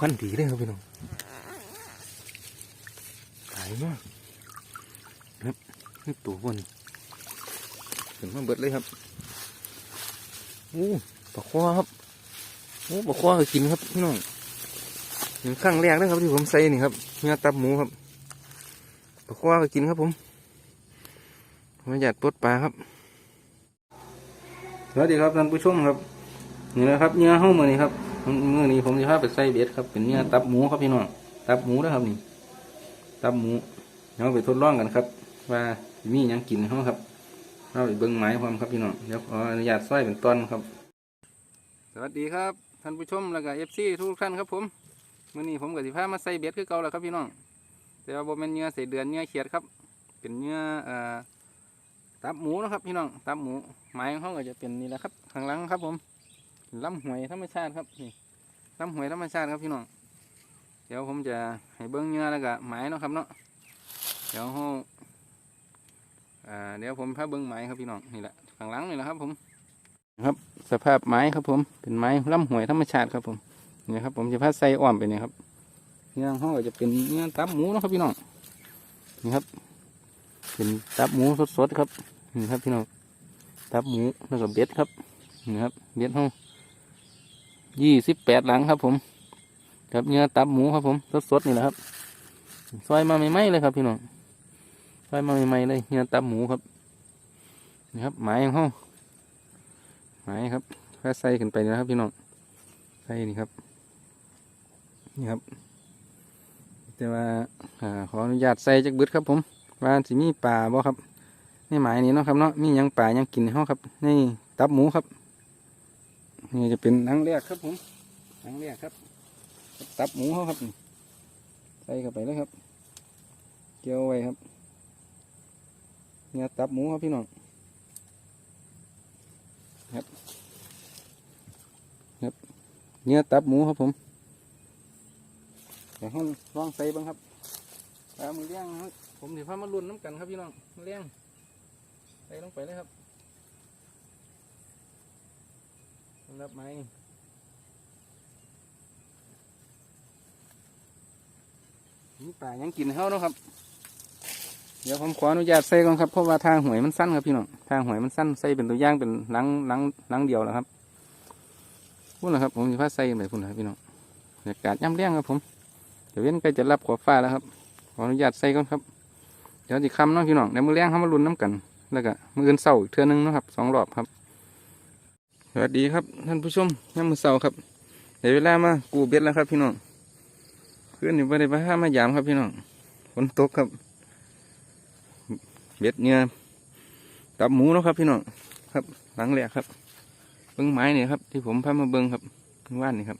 พันดีเลยครับพี่น้องหายมากครับนี่ตัวบนเห็นมาเบิดเลยครับโอ้ปลาควาครับโอ้ปลาควาก็กินครับพี่น้องนี่ครั้งแรกนะครับที่ผมใส่นี่ครับเนื้อตับหมูครับปลาควาก็กินครับผมผมอยากปลดปลาครับสวัสดีครับท่านผู้ชมครับนี่นะครับเนื้อห้ามือนี่ครับ มือนี้ผมจะพาไปใส่เบ็ดครับเป็นเนื้อตับหมูครับพี่น้องตับหมูนะครับนี่ ตับหมูเราไปทดลองกันครับ ว่ามีหยังกินเขาครับเราไปเบิ้งไม้พร้อมครับพี่น้องเดี๋ยวขออนุญาตใส่เป็นตอนครับ สวัสดีครับท่านผู้ชมแล้วก็เอฟซีทุกท่านครับผมมือนี้ผมกับสิพามาใส่เบ็ดคือเก่าแล้วครับพี่น้อง แต่ว่าโบเป็นเนื้อเศษเดือนเนื้อเขียดครับ เป็นเนื้อเอ่อตับหมูนะครับพี่น้องตับหมูไม้ของเขาก็จะเป็นนี่แหละครับข้างหลังครับผม ลำหวยธรรมชาติครับนี่ลำหวยธรรมชาติครับพี่น้องเดี๋ยวผมจะให้เบิ้งเนื้อแล้วก็หมายเนาะครับเนาะเดี๋ยวเราอ่าเดี๋ยวผมพาเบิ้งหมายครับพี่น้องนี่แหละข้างหลังนี่แหละครับ ผมครับสภาพไม้ครับผมเป็นไม้ลำหวยธรรมชาติครับผมนี่ครับผมจะพาใส่อ้อมไปนี่ครับเนื้อห้องจะเป็นเนื้อตับหมูนะครับพี่น้องนี่ครับ เป็นตับหมูสดๆครับนี่ครับพี่น้องตับหมูแล้วก็เบ็ดครับนี่ครับเบ็ดห้อง ยี่สิบแปดหลังครับผมครับเนื้อตับหมูครับผมสดๆนี่แหละครับซอยมาใหม่ๆเลยครับพี่น้องซอยมาใหม่ๆเลยเนื้อตับหมูครับนี่ครับหมายของห้องหมายครับถ้าใส่ขึ้นไปนะครับพี่น้องใส่นี่ครับนี่ครับ แต่ว่าอขออนุญาตใส่จักบึดครับ ผมว่าสิมีป่าบ่ครับในหมายนี้เนาะครับเนาะมียังป่ายังกินในห้องครับ นี่ตับหมูครับ นี่จะเป็นนังแรกครับผมนังแรกครับ ตับหมูเขาครับใส่เข้าไปเลยครับ เกี่ยวไว้ครับ เนี่ยตับหมูครับพี่น้องครับครับเนี่ยตับหมูครับผมเดี๋ยวห้องลองใส่บ้างครับปลามือเลี้ยงครับผมเดี๋ยวพามาลุนน้ำกันครับพี่น้องมือเลี้ยงใส่ลงไปเลยครับ สำห รับไหมนี่ป่ายังกินเขาเนาะครับ เดี๋ยวผมขออนุญาตใส่ก่อนครับเพราะว่าทางหวยมันสั้นครับพี่น้องทางหวยมันสั้นใส่เป็นตัวย่างเป็นหลังหลังหลังเดียวนะครับพูดนะครับ ผมจะพาใส่ไปพูดนะพี่น้องบรรยากาศย่ำเลี้ยงครับ ผมเดี๋ยวเว้นใกล้จะรับขอบฟ้าแล้วครับขออนุญาตใส่ก่อนครับเดี๋ยวจะคำเนาะพี่น้องเดี๋ยวมือเลี้ยงเขามาลุ้นน้ำกัน แล้วก็มืออื่นเศร้าอีกเทื่อนึงเนาะครับสองรอบครับ สวัสดีครับท่านผู้ชมย่ำมือเสาครับเดี๋ยวเวลามากูเบ็ดแล้วครับ พี่น้องเพื่อนอยู่บ่ได้ไปห้ามายามครับพี่น้องฝนตกครับ เบ็ดเนี่ยตับหมูเนาะครับพี่น้องครับ หลังแหลกครับเบิ้งไม้เนี่ยครับ ที่ผมพามาเบิ้งครับว่านนี่ครับ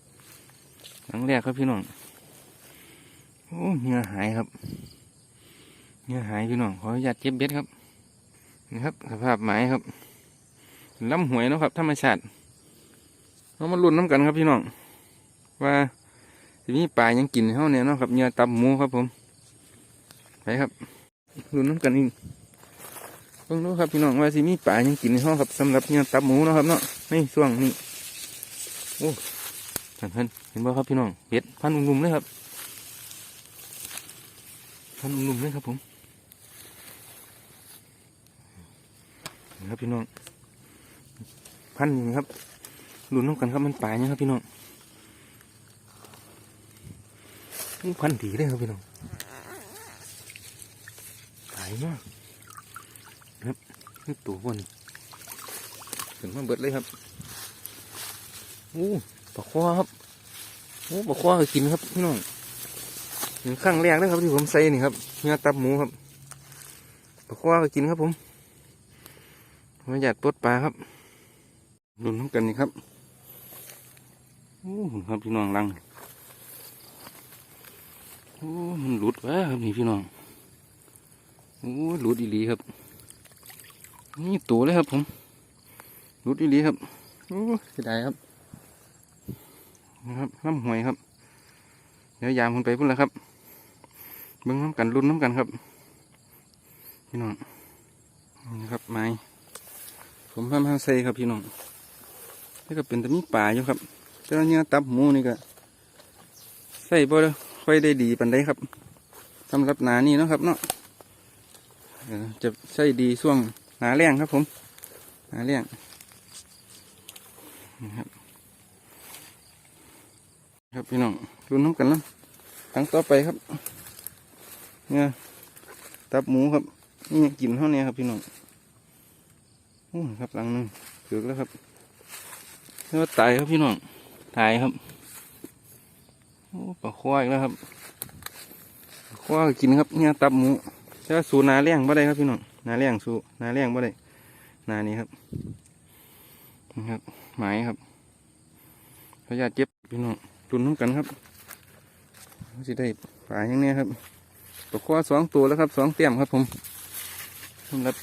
หลังแรกครับพี่น้องโอ้เนื้อหายครับเนื้อหายพี่น้องขออนุญาตเจ็บเบ็ดครับนี่ครับสภาพไม้ครับ ลำหวยเนาะครับธรรมชาติเรามาลุ้นน้ำกันครับพี่น้องว่าสิมีปลายังกินเท่าเนี่ยเนาะครับเนื้อตับหมูครับผมไปครับลุ้นน้ำกันอีกเพิ่งรู้ครับพี่น้องว่าสิมีปลายังกินเท่าครับสำหรับเนื้อตับหมูเนาะครับเนาะในช่วงนี้โอ้เห็นเห็นเห็นบ่ครับพี่น้องเห็ดพันนุ่มๆเลยครับพันนุ่มๆเลยครับผมครับพี่น้อง พันอย่งนี้ครับลุ้นน้ำกันครับมันป่ายนี่ยครับพี่น้องนี่พันดีเลยครับพี่น้องป่ายมากครับนี่ตัวบนถึงมาเบิดเลยครับโอ้ปลาคว้าครับโอ้ปลาคว้าเคยกินครับพี่น้องนี่ครั้งแรกเลยครับที่ผมใส่นี่ครับเนื้อตับหมูครับปลาคว้าเคยกินครับผมผมอยากปลดปลาครับ รุนน้ำกันนี่ครับโอ้ครับพี่น้องลังโอ้มันหลุดวะครับนี่พี่น้องโอ้หลุดอีหลีครับ นี่ตัวเลยครับผมหลุดอีหลีครับโอ้เสียดายครับนะครับน้ำหวยครับ เดี๋ยวยามคนไปพุ่นแล้วครับเบิ้งน้ำกันรุ่นน้ำกันครับ พี่น้องนี่ครับไม้ผมพามาใส่ครับพี่น้อง นี่ก็เป็นแต่มีป่าอยู่ครับแต่ว่าเนื้อตับหมูนี่ก็ใส่บ่ค่อยได้ดีปันได้ครับสำหรับหนานี่นะครับเนาะจะใส่ดีช่วงหนาแรงครับ ผมหนาแรงนะครับครับพี่น้องรุนน้ำกันแล้วครั้งต่อไปครับเนี่ยตับหมูครับนี่กินเท่านี้ครับพี่น้องโอ้ครับหลังหนึงเกือแล้วครับ นี่ว่าตายครับพี่น้องตายครับโอ้ปลาควายแล้วครับปลาควายกินครับเนี่ยตับหมูแต่ว่าสูนาเลี้ยงบ่ได้ครับพี่น้องนาเลี้ยงสูนาเลี้ยงบ่ได้นานี้ครับนี่ครับหมายครับพยาเจ็บพี่น้องตุนน้ำกันครับสิได้ปลาอย่างเนี้ยครับปลาควายสองตัวแล้วครับสองเตี้ยมครับผมสำหรับ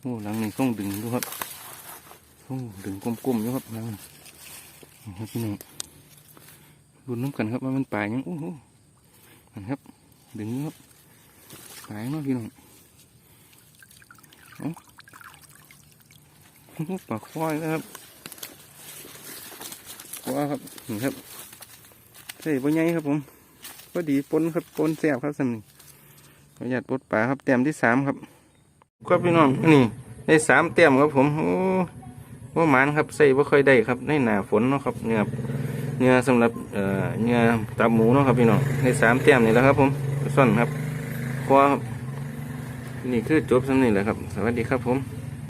โอ้หลังนี้ต้องดึงดูครับ ดึงกลมๆอยู่ครับนี่ครับพี่น้องรุนน้ำกันครับว่ามันปลายยังโอ้โหนั่นครับ ดึงครับปลายเนาะพี่น้องอ้าโอ้โหปลาควายนะครับควาครับนี่ครับใส่ปลาใหญ่ครับผมก็ดีปนครับปนแซ่บครับสำนี่ขออนุญาตปลดปลาครับแต้มที่สามครับครับพี่น้องนี่ได้สามแต้มครับผมโอ้ ว่ามันครับใส่ว่าค่อยได้ครับในหนาฝนเนาะครับเนื้อเนื้อสำหรับเอ่อเนื้อตับหมูเนาะครับพี่น้องในสามแต้มนี่แหละครับ ผมส่วนครับคว้านี่คือจบสำนี่แหละครับ สวัสดีครับผม